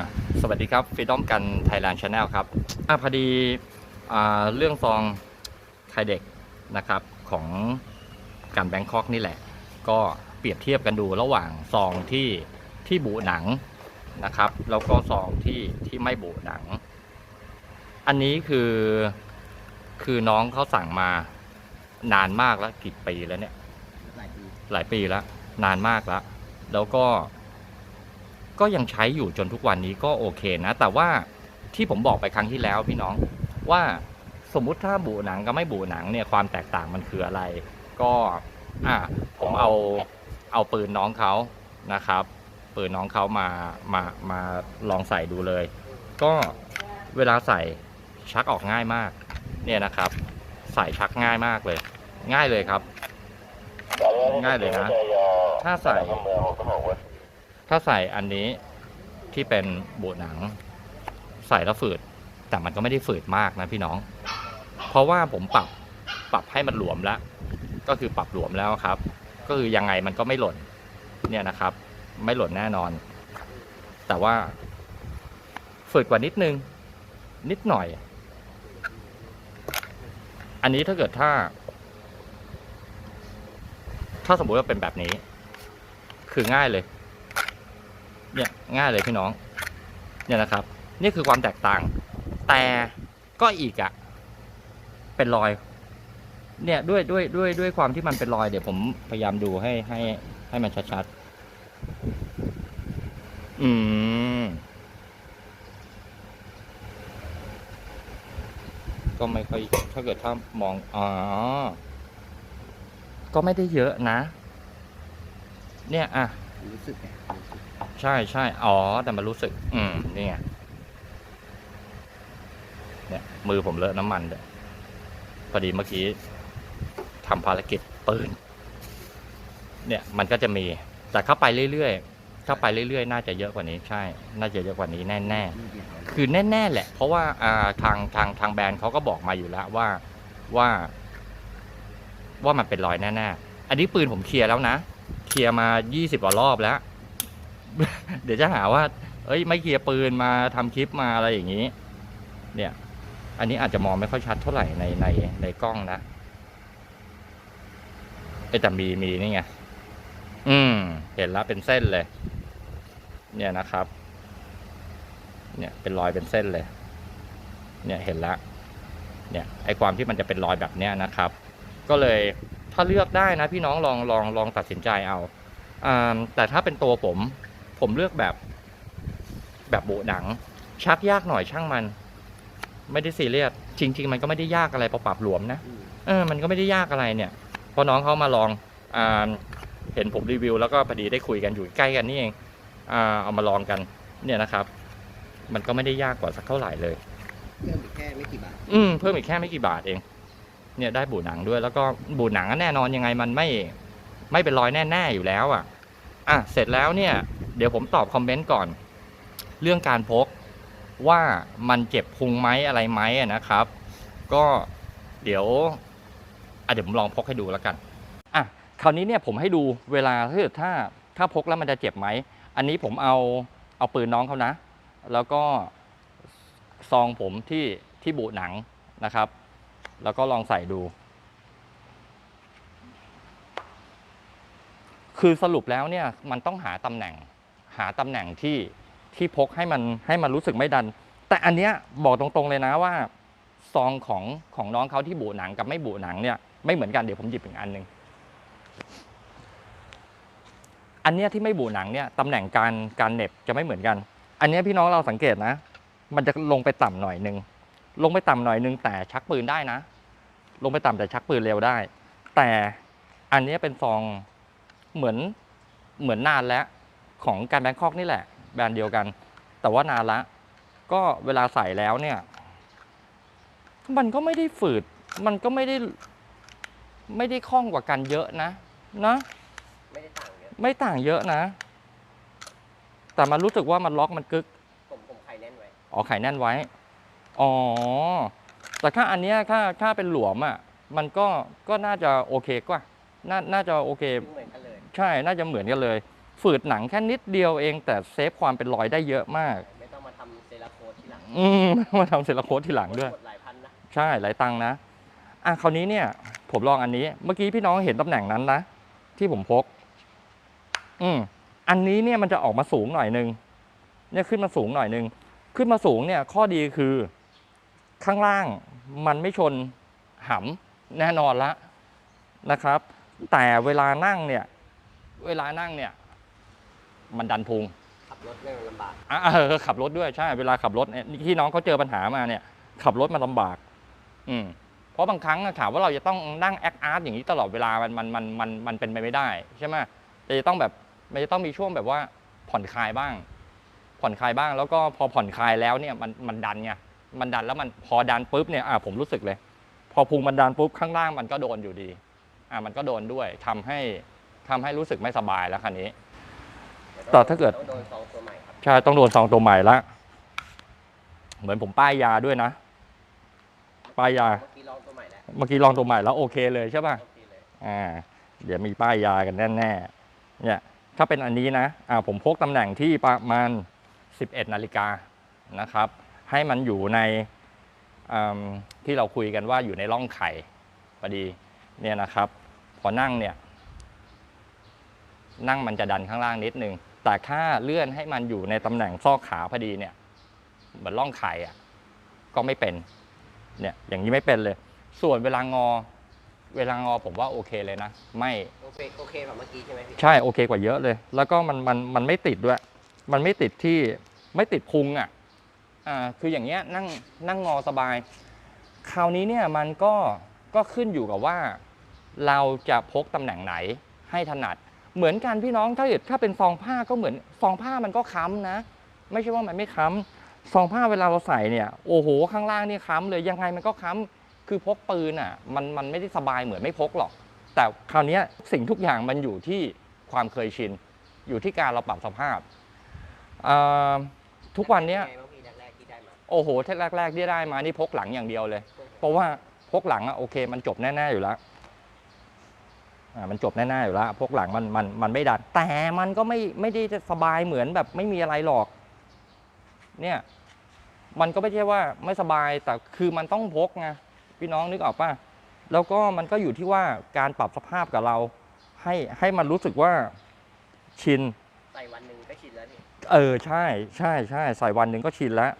อะสวัสดีครับฟีดอมกันไทยแลนด์ชาแนลครับอะพอดีอ่าเรื่องซองไทยเด็กนะครับของการแบงคอกนี่แหละ ก็เปรียบเทียบกันดูระหว่างซองที่ที่บุหนังนะครับแล้วก็ซองที่ที่ไม่บุหนัง อันนี้คือคือน้องเขาสั่งมานานมากแล้วกี่ปีแล้วเนี่ยหลายปีหลายปีแล้วนานมากแล้ว แล้วก็ ก็ยังใช้อยู่จนทุกวันนี้ก็โอเคนะ แต่ว่าที่ผมบอกไปครั้งที่แล้วพี่น้องว่าสมมุติถ้าบูหนังกับไม่บูหนังเนี่ยความแตกต่างมันคืออะไร ก็อะผมเอาเอาปืนน้องเขานะครับ ปืนน้องเขามามามาลองใส่ดูเลย ก็เวลาใส่ชักออกง่ายมากเนี่ยนะครับ ใส่ชักง่ายมากเลย ง่ายเลยครับ ง่ายเลยนะ ถ้าใส่ ถ้าใส่อันนี้ที่เป็นบูหนัง ใส่แล้วฝืด แต่มันก็ไม่ได้ฝืดมากนะพี่น้อง เพราะว่าผมปรับปรับให้มันหลวมแล้ว ก็คือปรับหลวมแล้วครับ ก็คือยังไงมันก็ไม่หล่น เนี่ยนะครับ ไม่หล่นแน่นอน แต่ว่าฝืดกว่านิดนึง นิดหน่อย อันนี้ถ้าเกิดถ้า ถ้าสมมุติว่าเป็นแบบนี้ คือง่ายเลย เนี่ยง่ายเลยพี่น้อง เนี่ยนะครับ นี่คือความแตกต่าง แต่ก็อีกอะ่ะเป็นรอย เนี่ยด้วยด้วยด้วยด้วยความที่มันเป็นรอยเดี๋ยวผมพยายามดูให้ให้ให้มันชัดๆ อืม ก็ไม่ค่อยถ้าเกิดถ้ามอง อ๋อ ก็ไม่ได้เยอะนะ เนี่ยอะ รู้สึกไงใช่ใช่อ๋อ แต่มันรู้สึก อืมนี่ไงเนี่ยมือผมเลอะน้ำมันเลยพอดีเมื่อกี้ทำภารกิจปืน เนี่ยมันก็จะมี แต่เข้าไปเรื่อยๆเข้าไปเรื่อยๆ น่าจะเยอะกว่านี้ใช่ น่าจะเยอะกว่านี้แน่ๆ คือแน่ๆแหละ เพราะว่าอ่าทางทางทางแบรนด์เขาก็บอกมาอยู่แล้วว่าว่า ว่ามันเป็นรอยแน่ๆอันนี้ปืนผมเคลียร์แล้วนะ เคลียร์มา 20กว่ารอบแล้ว เดี๋ยวจะหาว่า เอ้ย ไม่เคลียร์ปืนมาทำคลิปมาอะไรอย่างนี้ เนี่ย อันนี้อาจจะมองไม่ค่อยชัดเท่าไหร่ในในในกล้องนะเอ้แต่มีมีนี่ไง อืม เห็นแล้วเป็นเส้นเลย เนี่ยนะครับ เนี่ยเป็นรอยเป็นเส้นเลย เนี่ยเห็นแล้วเนี่ยไอความที่มันจะเป็นรอยแบบเนี้ยนะครับ ก็เลย ถ้าเลือกได้นะพี่น้องลองลองลองตัดสินใจเอาอ่าแต่ถ้าเป็นตัวผม ผมเลือกแบบ แบบโบหนัง ชักยากหน่อยช่างมัน ไม่ได้ซีเรียสจริง ๆ มันก็ไม่ได้ยากอะไรพอปรับหลวมนะอืมเออมันก็ไม่ได้ยากอะไรเนี่ยพอน้องเขามาลองอ่าเห็นผมรีวิว แล้วก็พอดีได้คุยกันอยู่ใกล้กันนี่เองอ่าเอามาลองกัน เนี่ยนะครับ มันก็ไม่ได้ยากกว่าสักเท่าไหร่เลย เพิ่มอีกแค่ไม่กี่บาท อืมเพิ่มอีกแค่ไม่กี่บาทเอง เนี่ยได้บูหนังด้วย แล้วก็บูหนังก็แน่นอนยังไงมันไม่ไม่เป็นรอยแน่ ๆอยู่แล้วอะอะเสร็จแล้วเนี่ยเดี๋ยวผมตอบคอมเมนต์ก่อน เรื่องการพกว่ามันเจ็บพุงไหมอะไรไหมะนะครับ ก็เดี๋ยวอะเดี๋ยวผมลองพกให้ดูแล้วกันอะคราวนี้เนี่ยผมให้ดูเวลาถ้าถ้าถ้าพกแล้วมันจะเจ็บไหม อันนี้ผมเอาเอาปืนน้องเขานะ แล้วก็ซองผมที่ที่บุหนังนะครับ แล้วก็ลองใส่ดู คือสรุปแล้วเนี่ยมันต้องหาตำแหน่ง หาตำแหน่งที่ที่พกให้มันให้มันรู้สึกไม่ดัน แต่อันเนี้ยบอกตรงๆเลยนะว่าซองของของน้องเขาที่บุหนังกับไม่บุหนังเนี่ยไม่เหมือนกันเดี๋ยวผมหยิบอีกอันหนึ่งอันเนี้ยที่ไม่บุหนังเนี่ยตำแหน่งการการเน็บจะไม่เหมือนกัน อันเนี้ยพี่น้องเราสังเกตนะ มันจะลงไปต่ำหน่อยนึง ลงไปต่ำหน่อยหนึงแต่ชักปืนได้นะ ลงไปต่ำแต่ชักปืนเร็วได้ แต่อันเนี้ยเป็นซองเหมือนเหมือนนานแล้วของการแบงคอกนี่แหละ แบรนด์เดียวกัน แต่ว่านานละ ก็เวลาใส่แล้วเนี่ย มันก็ไม่ได้ฝืด มันก็ไม่ได้ไม่ได้คล่องกว่ากันเยอะนะนะไม่ได้ต่างเยอะไม่ต่างเยอะนะ แต่มันรู้สึกว่ามันล็อกมันกึกผมผมไข่แน่นไว้อ๋อไขแน่นไว้ อ๋อ แต่ถ้าอันเนี้ยถ้าถ้าเป็นหลวมอะ มันก็ก็น่าจะโอเคกว่า น่าน่าจะโอเค เหมือนกันเลยใช่ น่าจะเหมือนกันเลย ฝืดหนังแค่นิดเดียวเอง แต่เซฟความเป็นรอยได้เยอะมาก ไม่ต้องอืม มาทำเซราโคตทีหลังด้วย กดหลายพันนะใช่ หลายตังค์นะ อะ คราวนี้เนี่ย ผมลองอันนี้ เมื่อกี้พี่น้องเห็นตำแหน่งนั้นนะ ที่ผมพก อืม อันนี้เนี่ยมันจะออกมาสูงหน่อยนึง เนี่ยขึ้นมาสูงหน่อยนึง ขึ้นมาสูงเนี่ย ข้อดีคือ ข้างล่างมันไม่ชนหำแน่นอนละนะครับ แต่เวลานั่งเนี่ยเวลานั่งเนี่ยมันดันพุงขับรถเนี่ยลำบากอะเออขับรถด้วยใช่เวลาขับรถเนี่ยที่น้องเขาเจอปัญหามาเนี่ยขับรถมันลำบาก อืมเพราะบางครั้งอะถามว่าเราจะต้องนั่งแอคอาร์ตอย่างนี้ตลอดเวลามันมันมันมันมันเป็นไปไม่ได้ใช่ไหมแต่จะต้องแบบมันจะต้องมีช่วงแบบว่าผ่อนคลายบ้าง ผ่อนคลายบ้างแล้วก็พอผ่อนคลายแล้วเนี่ยมันมันดันไง มันดันแล้วมันพอดันปุ๊บเนี่ยอะผมรู้สึกเลย พอพุงมันดันปุ๊บข้างล่างมันก็โดนอยู่ดี อะมันก็โดนด้วยทำให้ทำให้รู้สึกไม่สบายแล้วคันนี้แต่ถ้าเกิดต้องโดนซองตัวใหม่ครับใช่ต้องโดนซองตัวใหม่ละเหมือนผมป้ายยาด้วยนะ ป้ายยา เมื่อกี้ลองตัวใหม่แล้วเมื่อกี้ลองตัวใหม่แล้วโอเคเลยใช่ป่ะโอเคเลยอ่า เดี๋ยวมีป้ายยากันแน่ๆเนี่ย ถ้าเป็นอันนี้นะอ่าผมพกตำแหน่งที่ประมาณ 11 นาฬิกานะครับ ให้มันอยู่ในอืมที่เราคุยกันว่าอยู่ในร่องไข่พอดีเนี่ยนะครับ พอนั่งเนี่ย นั่งมันจะดันข้างล่างนิดนึง แต่ถ้าเลื่อนให้มันอยู่ในตำแหน่งซอกขาพอดีเนี่ยเหมือนร่องไข่อะก็ไม่เป็น เนี่ย อย่างนี้ไม่เป็นเลย ส่วนเวลางอ เวลางอผมว่าโอเคเลยนะ ไม่โอเคโอเคแบบเมื่อกี้ใช่ไหมพี่ใช่โอเคกว่าเยอะเลย แล้วก็มันมันมันไม่ติดด้วย มันไม่ติดที่ไม่ติดพุงอะ อ่าคืออย่างเงี้ยนั่งนั่งงอสบาย คราวนี้เนี่ยมันก็ก็ขึ้นอยู่กับว่า เราจะพกตำแหน่งไหนให้ถนัด เหมือนกันพี่น้องถ้าเกิดถ้าเป็นซองผ้าก็เหมือนซองผ้ามันก็ค้ำนะ ไม่ใช่ว่ามันไม่ค้ำซองผ้าเวลาเราใส่เนี่ยโอ้โหข้างล่างนี่ค้ำเลยยังไงมันก็ค้ำคือพกปืนอะมันมันไม่ได้สบายเหมือนไม่พกหรอก แต่คราวนี้สิ่งทุกอย่างมันอยู่ที่ความเคยชิน อยู่ที่การเราปรับสภาพทุกวันเนี้ย โอ้โหเทสแรก ๆ ที่ได้มานี่พกหลังอย่างเดียวเลย เพราะว่าพกหลังอะโอเค มันจบแน่ๆอยู่แล้วอ่ามันจบแน่ๆอยู่แล้วพกหลังมันมันมันไม่ดัน แต่มันก็ไม่ไม่ได้จะสบายเหมือนแบบไม่มีอะไรหรอก เนี่ย มันก็ไม่ใช่ว่าไม่สบายแต่คือมันต้องพกไงพี่น้องนึกออกป่ะแล้วก็มันก็อยู่ที่ว่าการปรับสภาพกับเรา ให้ให้มันรู้สึกว่าชินใส่วันหนึ่งก็ชินแล้วพี่เออใช่ใช่ใช่ใส่วันหนึ่งก็ชินแล้ว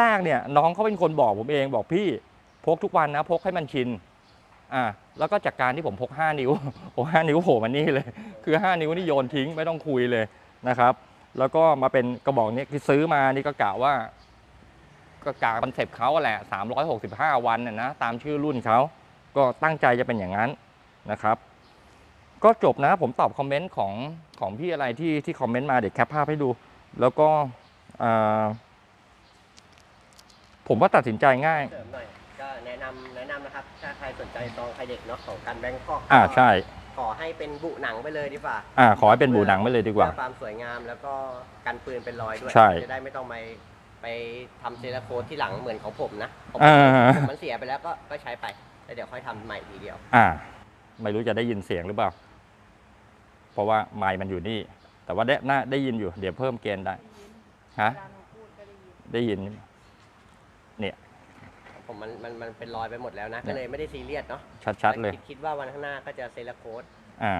แรกๆเนี่ยน้องเขาเป็นคนบอกผมเองบอกพี่พกทุกวันนะพกให้มันชินอ่าแล้วก็จากการที่ผมพก 5 นิ้วโอ้ห้านิ้วโผล่มานี่เลย คือ 5 นิ้วนี่โยนทิ้งไม่ต้องคุยเลยนะครับแล้วก็มาเป็นกระบอกนี้ที่ซื้อมานี่ก็กะว่าก็กะคอนเซปต์เขาแหละ 365 วันน่ะนะตามชื่อรุ่นเขาก็ตั้งใจจะเป็นอย่างนั้นนะครับ ก็จบนะผมตอบคอมเมนต์ของของพี่อะไรที่ที่คอมเมนต์มาเดี๋ยวแคปภาพให้ดู แล้วก็อ่า ผมว่าตัดสินใจง่าย เสริมหน่อยก็แนะนำแนะนำนะครับ ถ้าใครสนใจซองใครเด็กเนาะของกันแบงคอกอ่าใช่ ขอให้เป็นบุหนังไปเลยดีกว่าอ่า ขอให้เป็นบูหนังไปเลยดีกว่า เพื่อความสวยงามแล้วก็กันปืนเป็นรอยด้วย ใช่จะได้ไม่ต้องไปไปทำเซราโคนที่หลังเหมือนของผมนะของผอ่ามมันเสียไปแล้วก็ก็ใช้ไปแล้วเดี๋ยวค่อยทำใหม่ทีเดียว อ่า ไม่รู้จะได้ยินเสียงหรือเปล่า เพราะว่าไมค์มันอยู่นี่ แต่ว่าได้น่าได้ยินอยู่ เดี๋ยวเพิ่มเกณฑ์ได้ ฮะ ได้ยิน ผมมันมันมันเป็นรอยไปหมดแล้วนะ ก็เลยไม่ได้ซีเรียสเนาะชัดๆเลยคิดคิดว่าวันข้างหน้าก็จะเซราโคดอ่า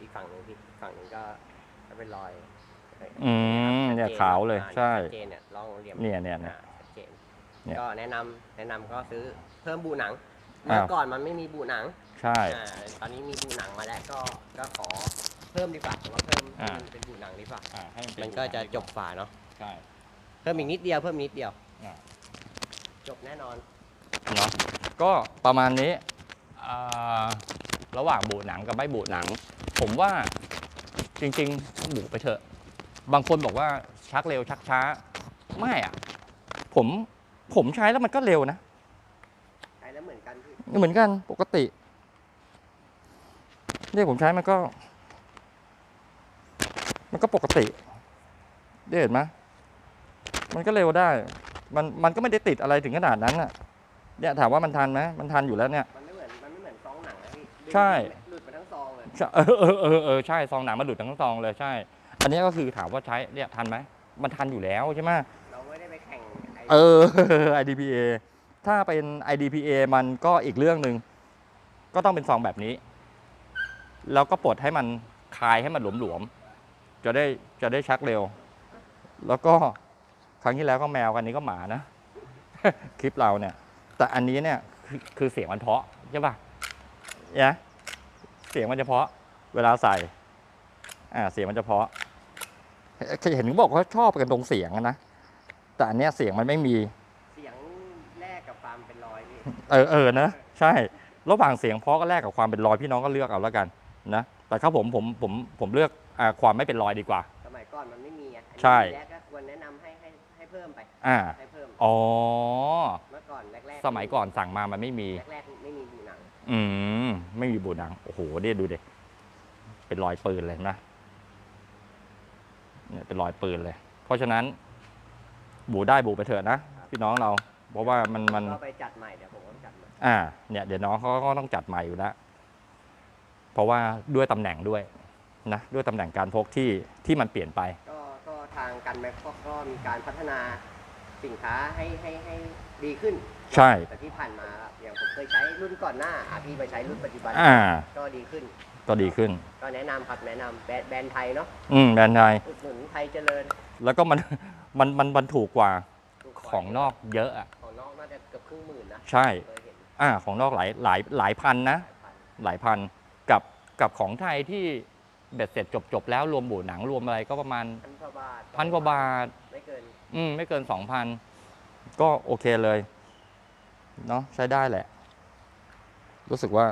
อีกฝั่งหนึ่งพี่อีกฝั่งหนึ่งก็ก็เป็นรอยอืมเนี่ยขาวเลยอ่ใช่ชัดเจนเนี่ยลองเหลี่ยมเนี่ยเนี่ยเนี่ยอ่าชัดเจนเนี่ยก็แนะนำแนะนำก็ซื้อเพิ่มบูหนังอ้าวเมื่อก่อนมันไม่มีบูหนังใช่อ่าตอนนี้มีบูหนังมาแล้วก็ก็ขอเพิ่มดีกว่าผมว่าเพิ่มอ่าให้มันเป็นบูหนังดีกว่าอ่าให้เป็มันก็จะจบฝาเนาะใช่เพิ่มอีกนิดเดียวเพิ่มนิดเดียวอ่า จบแน่นอน เนาะก็ประมาณนี้อ่าระหว่างบูหนังกับไม่บูหนัง ผมว่าจริงๆบูไปเถอะ บางคนบอกว่าชักเร็วชักช้า ไม่อะผมผมใช้แล้วมันก็เร็วนะ ใช้แล้วเหมือนกันพี่เหมือนกันปกติเนี่ยผมใช้มันก็ มันก็ปกติได้เห็นไหมมันก็เร็วได้ มันมันก็ไม่ได้ติดอะไรถึงขนาดนั้นอะเนี่ยถามว่ามันทันไหมมันทันอยู่แล้วเนี่ย มันไม่เหมือนมันไม่เหมือนซองหนังนะพี่ดึงใช่ หลุดไปทั้งซองเลยใช่เออเออเออเออใช่ซองหนังมันหลุดทั้งซองเลยใช่ อันนี้ก็คือถามว่าใช้เนี่ยทันไหมมันทันอยู่แล้วใช่ไหมเราไม่ได้ไปแข่งเออ IDPA ถ้าเป็น IDPA มันก็อีกเรื่องหนึ่งก็ต้องเป็นซองแบบนี้ แล้วก็ปลดให้มันคลายให้มันหลวมๆจะได้จะได้ชักเร็ว แล้วก็ค รั้งที่แล้วก็แมวกันนี้ก็หมานะ คลิปเราเนี่ย แต่อันนี้เนี่ยคือคือเสียงมันเพราะใช่ปะเนี่ยเสียงมันจะเพราะ เวลาใส่ อ่าเสียงมันจะเพราะเห็นเห็นเขาบอกว่าชอบกันตรงเสียงอะนะแต่อันเนี้ยเสียงมันไม่มี เสียงแรกกับความเป็นรอยพี่เออเออนะใช่ ระหว่างเสียงเพราะก็แลกกับความเป็นรอยพี่น้องก็เลือกเอาแล้วกันนะแต่ถ้าผมผมผมผมเลือกอ่าความไม่เป็นรอยดีกว่า สมัยก่อนมันไม่มีอะอันนี้ใช่แรกก็ควรแนะนำให้ให้ให้ เพิ่มไปอ่า ให้เพิ่มอ๋อ เมื่อก่อนแรกๆสมัยก่อนสั่งมามันไม่มี แรกๆไม่มีหูหนังอืม ไม่มีบูหนัง โอ้โหเดี๋ยวดูดิเป็นรอยปืนเลยนะเนี่ยเป็นรอยปืนเลย เพราะฉะนั้น บูได้บูไปเถอะนะพี่น้องเรา เพราะว่ามันมัน ก็ไปจัดใหม่เดี๋ยวผมก็จัดใหม่อ่า เนี่ยเดี๋ยวน้องเขาก็ต้องจัดใหม่อยู่แล้ว เพราะว่าด้วยตำแหน่งด้วยนะด้วยตำแหน่งการพกที่ที่มันเปลี่ยนไปก็ก็ทางกันแม็กก็ก็มีการพัฒนาสินค้าให้ให้ให้ดีขึ้นใช่ แต่ที่ผ่านมาอย่างผมเคยใช้รุ่นก่อนหน้าอะพี่มาใช้รุ่นปัจจุบันอ่า ก็ดีขึ้น ก็ดีขึ้น ก็แนะนำครับแนะนำแบรนด์แบรนด์ไทยเนาะอืมแบรนด์ไทยอุดหนุนไทยเจริญแล้วก็มันมันมันมันถูกกว่าถูกกว่าของนอกเยอะอะของนอกน่าจะเกือบครึ่งหมื่นนะใช่ เคยเห็นอ่า ของนอกหลายหลายหลายพันนะ หลายพันหลายพันกับกับของไทยที่ เบ็ดเสร็จจบจบแล้วรวมบูหนังรวมอะไรก็ประมาณพันกว่าบาทพันกว่าบาท ไม่เกิน อืม ไม่เกินสองพันก็โอเคเลย เนาะใช้ได้แหละ รู้สึกว่า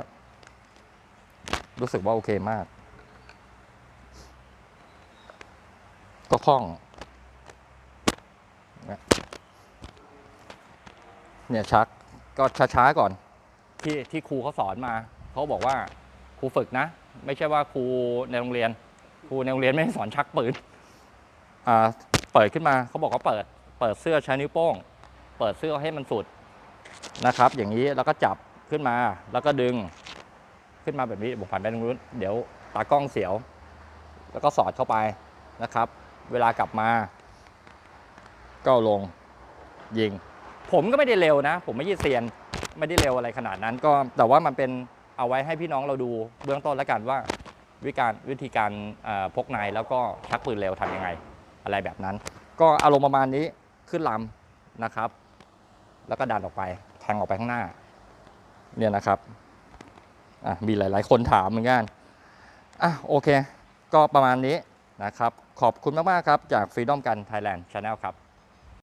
รู้สึกว่าโอเคมาก ก็คล่อง เนี่ยเนี่ยชักก็ช้าๆก่อน ที่ที่ครูเขาสอนมา เขาบอกว่าครูฝึกนะ ไม่ใช่ว่าครูในโรงเรียน ครูในโรงเรียนไม่ให้สอนชักปืนอ่าเปิดขึ้นมาเขาบอกว่าเปิด เปิดเสื้อใช้นิ้วโป้ง เปิดเสื้อให้มันสุดนะครับ อย่างนี้แล้วก็จับขึ้นมาแล้วก็ดึงขึ้นมาแบบนี้ผมผ่านไปตรงนู้นเดี๋ยวตากล้องเสียว แล้วก็สอดเข้าไปนะครับ เวลากลับมา ก็เอาลงยิง ผมก็ไม่ได้เร็วนะ ผมไม่ใช่เซียนไม่ได้เร็วอะไรขนาดนั้นก็แต่ว่ามันเป็น เอาไว้ให้พี่น้องเราดูเบื้องต้นแล้วกันว่าวิการวิธีการพกในแล้วก็ชักปืนเร็วทำยังไง อะไรแบบนั้น ก็อารมณ์ประมาณนี้ขึ้นลำนะครับ แล้วก็ดันออกไปแทงออกไปข้างหน้า เนี่ยนะครับมีหลาย ๆ คนถามเหมือนกันอะโอเค ก็ประมาณนี้นะครับ ขอบคุณมาก ๆ ครับ จาก Freedom กัน Thailand Channel ครับ